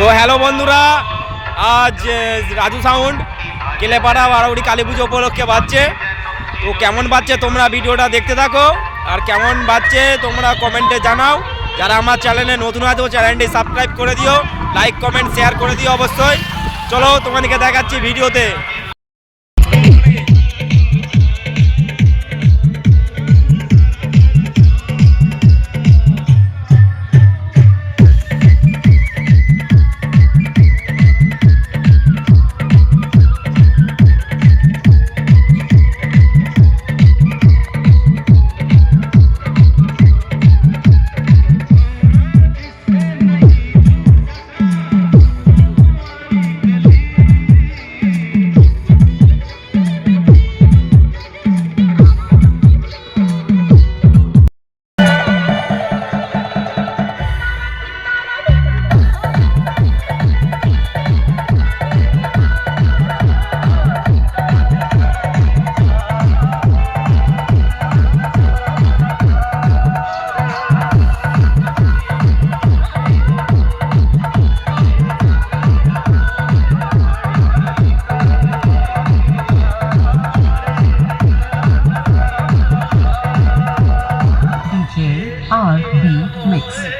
তো হ্যালো বন্ধুরা, আজ রাজু সাউন্ড কেলেপাড়া বারাউড়ি কালী পুজো উপলক্ষে বাজছে। তো কেমন বাজছে তোমরা ভিডিওটা দেখতে থাকো, আর কেমন বাজছে তোমরা কমেন্টে জানাও। যারা আমার চ্যানেলে নতুন আছো চ্যানেলটি সাবস্ক্রাইব করে দিও লাইক কমেন্ট শেয়ার করে দিও অবশ্যই। চলো তোমাদেরকে দেখাচ্ছি ভিডিওতে। R&B mix.